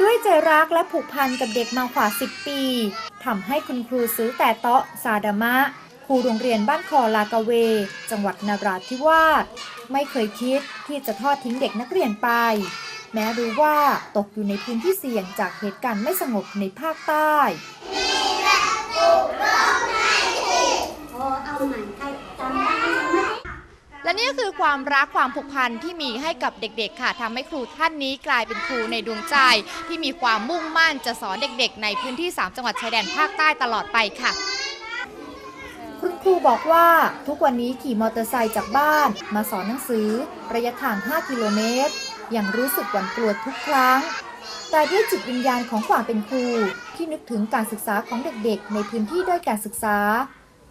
ด้วยใจรักและผูกพันกับเด็กมากว่า 10 ปีทำให้คุณครูซื้อแต่เตาะซาดามะ ครูโรงเรียนบ้านคอลากาเว จังหวัดนราธิวาสไม่เคยคิดที่จะทอดทิ้งเด็กนักเรียนไป แม้รู้ว่าตกอยู่ในพื้นที่เสี่ยงจากเหตุการณ์ไม่สงบในภาคใต้ และ นี่ก็คือความรักความผูกพันที่มีให้กับเด็กๆ ค่ะทำให้ครูท่านนี้กลายเป็นครูในดวงใจ ที่มีความมุ่งมั่นจะสอนเด็กๆ ในพื้นที่ 3 จังหวัดชายแดนภาคใต้ตลอดไปค่ะ คุณครูบอกว่าทุกวันนี้ขี่มอเตอร์ไซค์จากบ้าน มาสอนหนังสือ ระยะทาง 5 กิโลเมตรยังรู้สึกหวั่นกลัวทุกครั้ง แต่ด้วยจิตวิญญาณของความเป็นครูที่นึกถึงการศึกษาของเด็กๆ ในพื้นที่ด้อยการศึกษา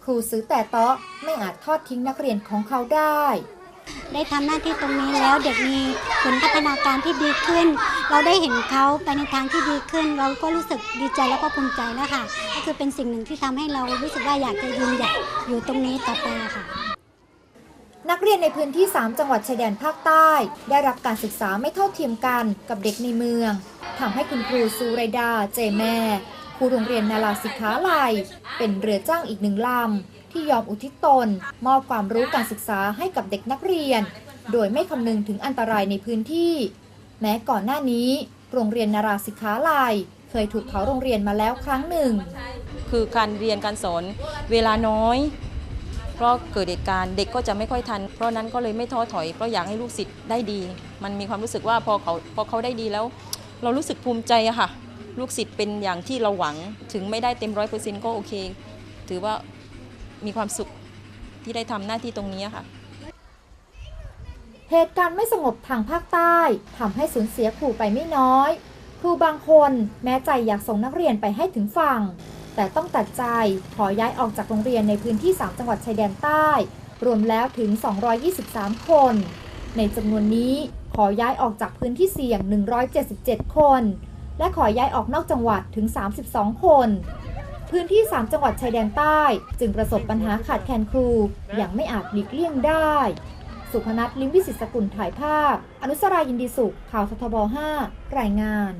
ครูซื้อแต่เตาะไม่อาจทอดทิ้งนักเรียนของเขาได้ ได้ทำหน้าที่ตรงนี้แล้วเด็กมีผลพัฒนาการที่ดีขึ้น เราได้เห็นเขาไปในทางที่ดีขึ้น เราก็รู้สึกดีใจแล้วก็ภูมิใจแล้วค่ะ ก็คือเป็นสิ่งหนึ่งที่ทำให้เรารู้สึกว่าอยากจะยืนหยัดอยู่ตรงนี้ต่อไปค่ะนักเรียนในพื้นที่ 3 จังหวัดชายแดนภาคใต้ ได้รับการศึกษาไม่เท่าเทียมกันกับเด็กในเมืองทำให้คุณครูซูไรดา เจแม่ ครูโรงเรียนนาราสิกขาลัยเป็นเรือจ้างอีกหนึ่งลำ ที่ยอมอุทิศตน มอบความรู้การศึกษาให้กับเด็กนักเรียน โดยไม่คำนึงถึงอันตรายในพื้นที่ แม้ก่อนหน้านี้ โรงเรียนนาราสิกขาลัยเคยถูกเผาโรงเรียนมาแล้วครั้งหนึ่ง คือการเรียนการสอนเวลาน้อย เพราะเกิดเหตุการณ์เด็กก็จะไม่ค่อยทัน เพราะนั้นก็เลยไม่ท้อถอยเพราะอยากให้ลูกศิษย์ได้ดี มันมีความรู้สึกว่าพอเขาพอเขาได้ดีแล้ว เรารู้สึกภูมิใจอะค่ะ ลูกศิษย์เป็นอย่างที่เราหวังถึงไม่ได้เต็มร้อยเปอร์เซ็นต์ก็โอเค ถือว่ามีความสุขที่ได้ทำหน้าที่ตรงนี้ค่ะ เหตุการณ์ไม่สงบทางภาคใต้ทำให้สูญเสียครูไปไม่น้อย ครูบางคนแม้ใจอยากส่งนักเรียนไปให้ถึงฝั่ง แต่ต้องตัดใจขอย้ายออกจากโรงเรียนในพื้นที่ 3 จังหวัดชายแดนใต้ รวมแล้วถึง 223 คน ในจำนวนนี้ขอย้ายออกจากพื้นที่เสี่ยง 177 คน และขอย้ายออกนอกจังหวัดถึง 32 คน พื้นที่ 3 จังหวัดชายแดนใต้ จึงประสบปัญหาขาดแคลนครูอย่างไม่อาจหลีกเลี่ยงได้ สุพนัทลิมวิสิตสกุลถ่ายภาพ อนุสรายินดีสุขข่าวททบ 5 รายงาน